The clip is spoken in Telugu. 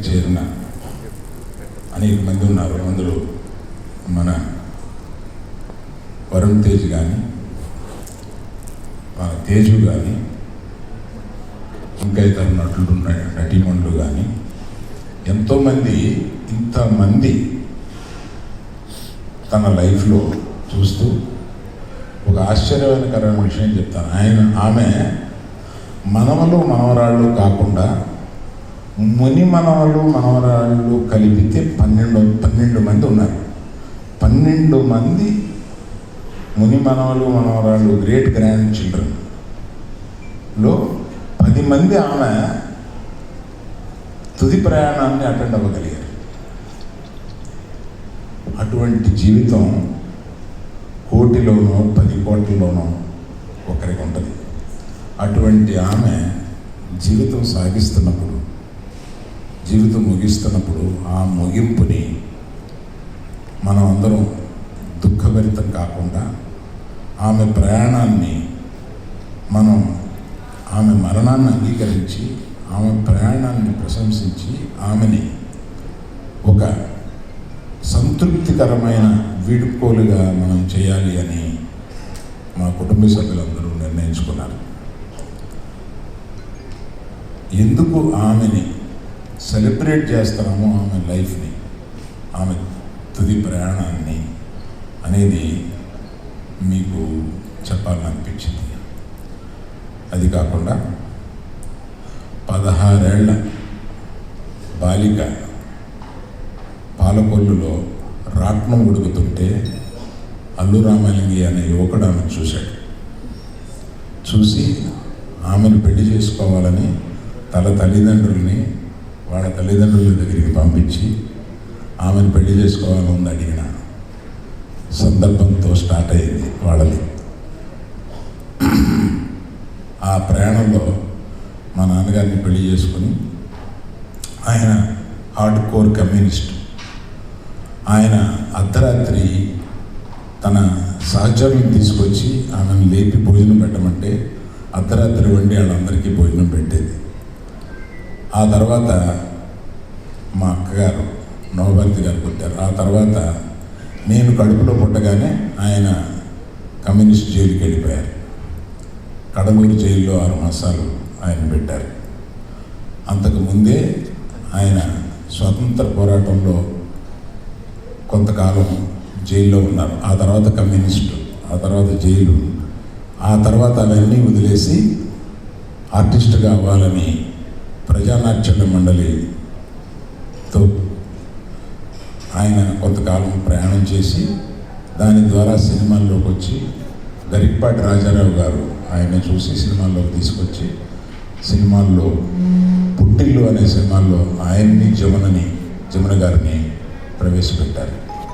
చేరిన అనేక మంది ఉన్నారు. అందులో మన వరుణ్ తేజ్ కానీ మన తేజు కానీ ఇంకా ఇతర నటులు నటీమణులు కానీ ఎంతోమంది ఇంతమంది తన లైఫ్లో చూస్తూ ఒక ఆశ్చర్యకరమైన విషయం చెప్తాను. ఆయన ఆమె మనవలు మనవరాళ్ళు కాకుండా ముని మనవలు మనవరాళ్ళు కలిపితే పన్నెండు పన్నెండు మంది ఉన్నారు. పన్నెండు మంది ముని మనవలు మనవరాళ్ళు గ్రేట్ గ్రాండ్ చిల్డ్రన్లో పది మంది ఆమె తుది ప్రయాణాన్ని అటెండ్ అవ్వగలిగారు. అటువంటి జీవితం కోటిలోనో పది కోట్లలోనో ఒకరికి ఉంటుంది. అటువంటి ఆమె జీవితం సాగిస్తున్నప్పుడు జీవితం ముగిస్తున్నప్పుడు ఆ ముగింపుని మనం అందరం దుఃఖభరితం కాకుండా ఆమె ప్రయాణాన్ని మనం ఆమె మరణాన్ని అంగీకరించి ఆమె ప్రయాణాన్ని ప్రశంసించి ఆమెని ఒక సంతృప్తికరమైన వీడుకోలుగా మనం చేయాలి అని మా కుటుంబ సభ్యులందరూ నిర్ణయించుకున్నారు. ఎందుకు ఆమెని సెలబ్రేట్ చేస్తున్నామో ఆమె లైఫ్ని ఆమె తుది ప్రయాణాన్ని అనేది మీకు చెప్పాలని అనిపించింది అది కాకుండా పదహారేళ్ళ బాలిక పాలకొల్లులో రాట్నం ఉడుకుతుంటే అల్లు రామలింగి అనే యువకుడు ఆమెను చూశాడు. చూసి ఆమెను పెళ్ళి చేసుకోవాలని తన తల్లిదండ్రుల్ని వాళ్ళ తల్లిదండ్రుల దగ్గరికి పంపించి ఆమెను పెళ్ళి చేసుకోవాలని ఉంది అడిగిన సందర్భంతో స్టార్ట్ అయింది వాళ్ళది. ఆ ప్రయాణంలో మా నాన్నగారిని పెళ్ళి చేసుకుని ఆయన హార్డ్ కోర్ కమ్యూనిస్ట్. ఆయన అర్ధరాత్రి తన సహచరులను తీసుకొచ్చి ఆమెను లేపి భోజనం పెట్టమంటే అర్ధరాత్రి వండి వాళ్ళందరికీ భోజనం పెట్టేది. ఆ తర్వాత మా అక్కగారు నవభారతి గారు పుట్టారు. ఆ తర్వాత నేను కడుపులో పుట్టగానే ఆయన కమ్యూనిస్ట్ జైలుకి వెళ్ళిపోయారు కడలూరు జైల్లో ఆరు మాసాలు ఆయన పెట్టారు. అంతకుముందే ఆయన స్వతంత్ర పోరాటంలో కొంతకాలం జైల్లో ఉన్నారు. ఆ తర్వాత కమ్యూనిస్టు ఆ తర్వాత జైలు ఆ తర్వాత అవన్నీ వదిలేసి ఆర్టిస్ట్గా అవ్వాలని ప్రజానాట్య మండలితో ఆయన కొంతకాలం ప్రయాణం చేసి దాని ద్వారా సినిమాల్లోకి వచ్చి గరికపాటి రాజారావు గారు ఆయన చూసి సినిమాల్లోకి తీసుకొచ్చి సినిమాల్లో పుట్టిల్లు అనే సినిమాల్లో ఆయన్ని జమునని జమున గారిని ప్రవేశపెట్టారు.